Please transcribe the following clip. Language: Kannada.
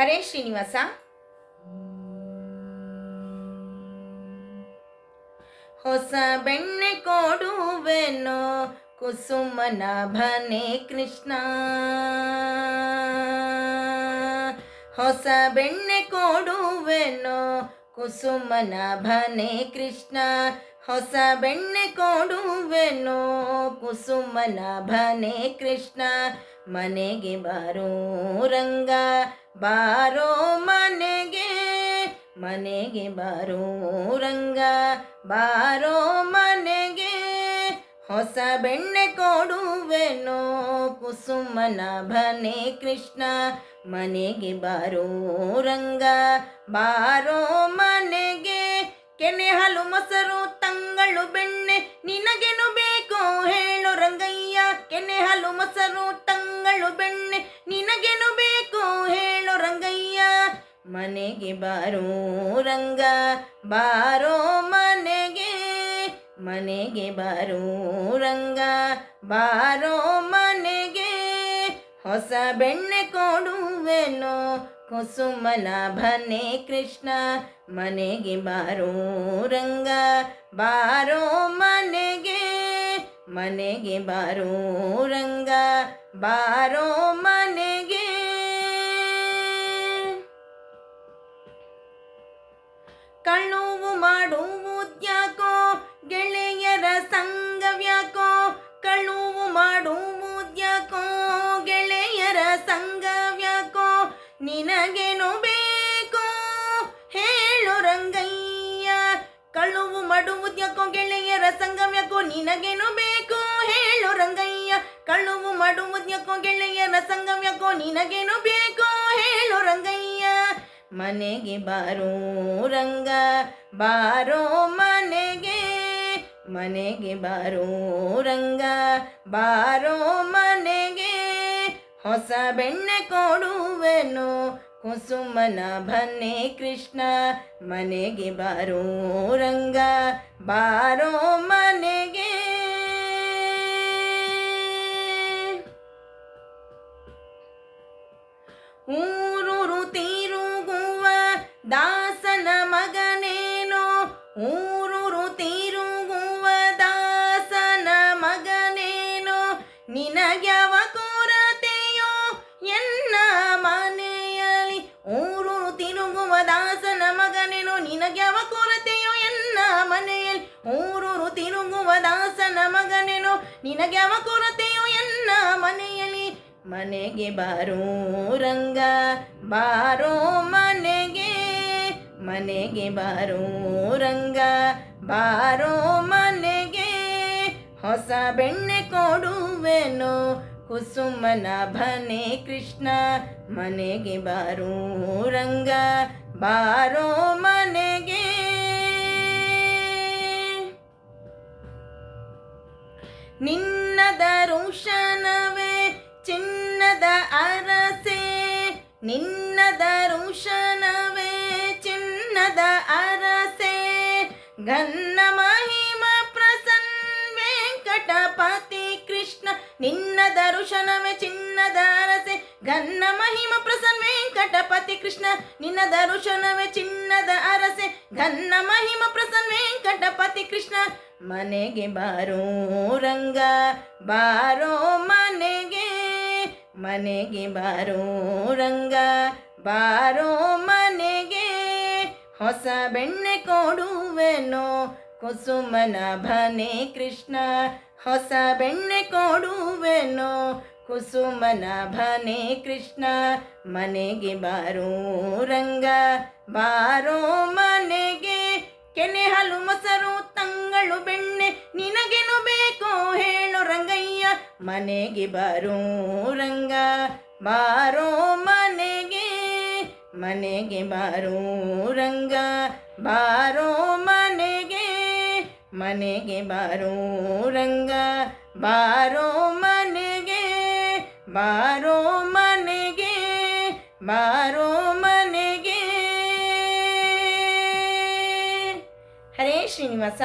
ಹರೇ ಶ್ರೀನಿವಾಸ. ಹೊಸ ಬೆಣ್ಣೆ ಕೊಡುವೆನೋ ಕುಸುಮನ ಭನೆ ಕೃಷ್ಣ. ಹೊಸ ಬೆಣ್ಣೆ ಕೊಡುವೆನೋ ಕುಸುಮನ ಭನೆ ಕೃಷ್ಣ. ಹೊಸ ಬೆಣ್ಣೆ ಕೊಡುವೆನೋ, ಕುಸುಮನ ಭನೆ ಕೃಷ್ಣ, ಮನೆಗೆ ಬಾರೋ ರಂಗ, ಬಾರೋ ಮನೆಗೆ ಮನೆಗೆ ಬಾರೋ ರಂಗ, ಬಾರೋ ಮನೆಗೆ, ಹೊಸ ಬೆಣ್ಣೆ ಕೊಡುವೆನೋ, ಕುಸುಮನ ಭನೆ ಕೃಷ್ಣ, ಮನೆಗೆ ಬಾರೋ ರಂಗ, ಬಾರೋ ಮನೆಗೆ, ಕೆನೆ ಹಾಲು ಮೊಸರು ತಂಗಳು ಬೆಣ್ಣೆ, ನಿನಗೇನು ಬೇಕೋ ಹೇಳು ರಂಗಯ್ಯ. ಕೆನೆ ಹಾಲು, ಮೊಸರು, ತಂಗಳು ಬೆಣ್ಣೆ, ನಿನಗೇನು ಬೇಕೋ ಹೇಳು ರಂಗಯ್ಯ. ಮನೆಗೆ ಬಾರೋ ರಂಗ, ಬಾರೋ ಮನೆಗೆ. ಮನೆಗೆ ಬಾರೋ ರಂಗ, ಬಾರೋ ಮನೆಗೆ. ಹೊಸ ಬೆಣ್ಣೆ ಕೊಡುವೆನು? ಕುಸುಮನ ಬನ್ನಿ ಕೃಷ್ಣ, ಮನೆಗೆ ಬಾರೋ ರಂಗ, ಬಾರೋ ಮನೆಗೆ ಮನೆಗೆ ಬಾರೋ ರಂಗ, ಬಾರೋ ಮನೆಗೆ. ಕಣ್ಣು ಮಾಡುವುದ್ಯಾಕೋ ಸಂಘವ್ಯಾಕೋ ನಿನಗೇನು ಬೇಕು? ಹೇಳು ರಂಗಯ್ಯ. ಕಳುವು ಮಾಡುವುದ್ಯಾಕೋ ಗೆಳೆಯರ ಸಂಗವ್ಯಾಕೋ ನಿನಗೇನು ಬೇಕೋ? ಹೇಳು ರಂಗಯ್ಯ. ಕಳುವು ಮಾಡುವುದ್ಯಾಕೋ ಗೆಳೆಯರ ಸಂಗವ್ಯಾಕೋ ನಿನಗೇನು ಬೇಕೋ? ಹೇಳು ರಂಗಯ್ಯ. ಮನೆಗೆ ಬಾರೋ ರಂಗ, ಬಾರೋ ಮನೆಗೆ. ಮನೆಗೆ ಬಾರೋ ರಂಗ, ಬಾರೋ ಮನೆಗೆ. ಹೊಸ ಬೆಣ್ಣೆ ಕೊಡುವೆನು, ಕುಸುಮನ ಬನ್ನಿ ಕೃಷ್ಣ, ಮನೆಗೆ ಬಾರೋ ರಂಗ, ಬಾರೋ ಮನೆಗೆ. ಊರೂರು ತಿರುಗುವ ದಾಸನ ಮಗನೇನು, ಊರೂರು ತಿರುಗುವ ದಾಸನ ಮಗನೇನು ನಿನಗ್ಯವ ದಾಸನ ಮಗನೇನು. ಅವ ಕೊರತೆಯೋ ಎನ್ನ ಮನೆಯಲ್ಲಿ? ಮನೆಗೆ ಬಾರೋ ರಂಗ, ಬಾರೋ ಮನೆಗೆ. ಮನೆಗೆ ಬಾರೋ ರಂಗ, ಬಾರೋ ಮನೆಗೆ. ಹೊಸ ಬೆಣ್ಣೆ ಕೊಡುವೆನು. ಕುಸುಮನ ಭನೆ ಕೃಷ್ಣ, ಮನೆಗೆ ಬಾರೋ ರಂಗ, ಬಾರೋ ಮನೆಗೆ. ನಿನ್ನ ದರುಶನವೇ ಚಿನ್ನದ ಅರಸೆ. ನಿನ್ನದ ದರುಶನವೇ ಚಿನ್ನದ ಅರಸೆ. ಗನ್ನ ಮಹಿಮ ಪ್ರಸನ್ ವೆಂಕಟಪತಿ ಕೃಷ್ಣ, ನಿನ್ನದ ದರುಶನವೇ ಚಿನ್ನದ ಅರಸೆ. ಗನ್ನ ಮಹಿಮ ಪ್ರಸನ್ ವೆಂಕಟಪತಿ ಕೃಷ್ಣ ನಿನ್ನ ದರುಶನವೇ ಚಿನ್ನದ ಅರಸೆ. ಘನ್ನ ಮಹಿಮ ಪ್ರಸನ್ ವೆಂಕಟಪತಿ ಕೃಷ್ಣ, ಮನೆಗೆ ಬಾರೋ ರಂಗ, ಬಾರೋ ಮನೆಗೆ. ಮನೆಗೆ ಬಾರೋ ರಂಗ, ಬಾರೋ ಮನೆಗೆ. ಹೊಸ ಬೆಣ್ಣೆ ಕೊಡುವೆನೋ ಕುಸುಮನ ಭನೆ ಕೃಷ್ಣ, ಹೊಸ ಬೆಣ್ಣೆ ಕೊಡುವೆನೋ ಕುಸುಮನ ಭನೆ ಕೃಷ್ಣ, ಮನೆಗೆ ಬಾರೋ ರಂಗ, ಬಾರೋ ಮನೆಗೆ ಕೆನೆ ಹಲು ಮೊಸರು, ತಂಗಳು ಬೆಣ್ಣೆ, ನಿನಗೇನು ಬೇಕು ಹೇಳು ರಂಗಯ್ಯ, ಮನೆಗೆ ಬಾರೋ ರಂಗ, ಬಾರೋ ಮನೆಗೆ ಮನೆಗೆ ಬಾರೋ ರಂಗ, ಬಾರೋ ಮನೆಗೆ ಮನೆಗೆ ಬಾರೋ ರಂಗ, ಬಾರೋ ಬಾರೋ ಮನೆಗೆ ಬಾರೋ ಮನೆಗೆ. ಹರೇ ಶ್ರೀನಿವಾಸ.